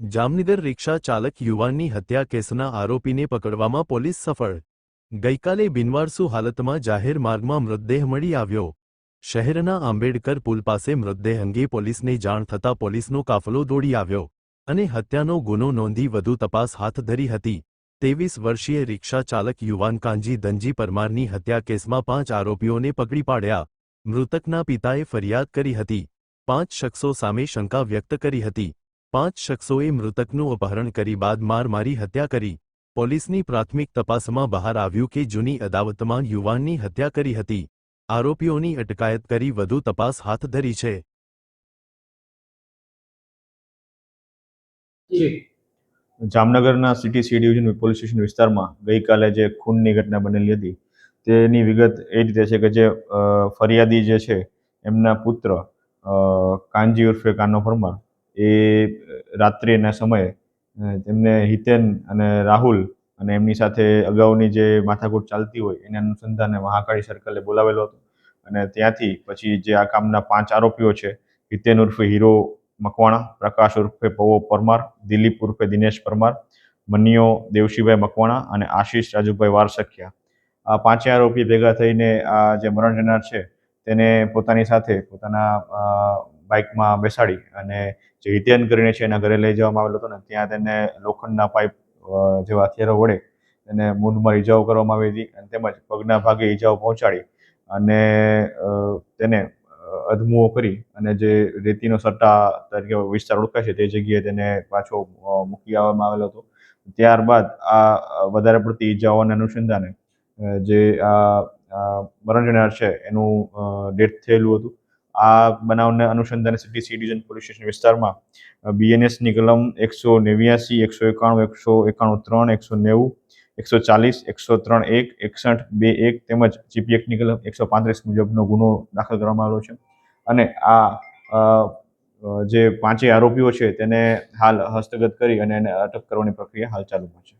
જામનગર રિક્ષા ચાલક યુવાનની હત્યા કેસના આરોપીને પકડવામાં પોલીસ સફળ. ગઈકાલે બિનવારસુ હાલતમાં જાહેર માર્ગમાં મૃતદેહ મળી આવ્યો. શહેરના આંબેડકર પુલ પાસે મૃતદેહ અંગે પોલીસને જાણ થતાં પોલીસનો કાફલો દોડી આવ્યો અને હત્યાનો ગુનો નોંધી વધુ તપાસ હાથ ધરી હતી. તેવીસ વર્ષીય રિક્ષા ચાલક યુવાન કાંજી ધનજી પરમારની હત્યા કેસમાં પાંચ આરોપીઓને પકડી પાડ્યા. મૃતકના પિતાએ ફરિયાદ કરી હતી. પાંચ શખ્સો સામે શંકા વ્યક્ત કરી હતી. પાંચ શખ્સોએ મૃતકનું અપહરણ કરી બાદ મારમારી હત્યા કરી. પોલીસની પ્રાથમિક તપાસમાં બહાર આવ્યું કે જૂની અદાવતમાં યુવાનની હત્યા કરી હતી. આરોપીઓની અટકાયત કરી વધુ તપાસ હાથ ધરી છે. જામનગરના city C division police station વિસ્તારમાં ગઈકાલે જે ખૂનની ઘટના બનેલી હતી તેની વિગત એ રીતે છે કે જે ફરિયાદી જે છે એમના પુત્ર કાનજી ઉર્ફે કાનો પરમાર એ રાત્રિના સમયે તેમને હિતેન અને રાહુલ અને એમની સાથે અગાઉની જે માથાકૂટ ચાલતી હોય, એના અનુસંધાને મહાકાળી સર્કલે બોલાવેલો હતો. અને ત્યાંથી પછી જે આ કામના પાંચ આરોપીઓ છે, હિતેન ઉર્ફે હીરો મકવાણા, પ્રકાશ ઉર્ફે પવો પરમાર, દિલીપ ઉર્ફે દિનેશ પરમાર, મનિયો દેવશીભાઈ મકવાણા અને આશીષ રાજુભાઈ વારસખિયા. આ પાંચે આરોપી ભેગા થઈને આ જે મરણ જનાર છે, તેને પોતાની સાથે પોતાના બાઇકમાં બેસાડી અને જે હિતેન કરીને છે એના ઘરે લઈ જવામાં આવેલો હતો ને, ત્યાં તેને લોખંડના પાઇપ જેવા હથિયારો વડે એને મૂંઢમાં ઈજાઓ કરવામાં આવી હતી અને તેમજ પગના ભાગે ઈજાઓ પહોંચાડી અને તેને અધમુઓ કરી અને જે રેતીનો સટ્ટા તરીકે વિસ્તાર ઓળખાય છે તે જગ્યાએ તેને પાછો મૂકી આવવામાં આવેલો હતો. ત્યારબાદ આ વધારે પડતી ઈજાઓના અનુસંધાને જે આ મરણ જનાર છે એનું ડેથ થયેલું હતું. આ બનાવને અનુસંધાને city C division police station વિસ્તારમાં બીએનએસની કલમ એકસો નેવ્યાસી, એકસો એકાણું એકસો એકાણું ત્રણ, એકસો નેવું, એકસો ચાલીસ, એકસો ત્રણ એક, એકસઠ બે એક તેમજ જીપી એક્ટની કલમ એકસો પાંત્રીસ મુજબનો ગુનો દાખલ કરવામાં આવેલો છે. અને આ જે પાંચેય આરોપીઓ છે તેને હાલ હસ્તગત કરી અને એને અટક કરવાની પ્રક્રિયા હાલ ચાલુમાં છે.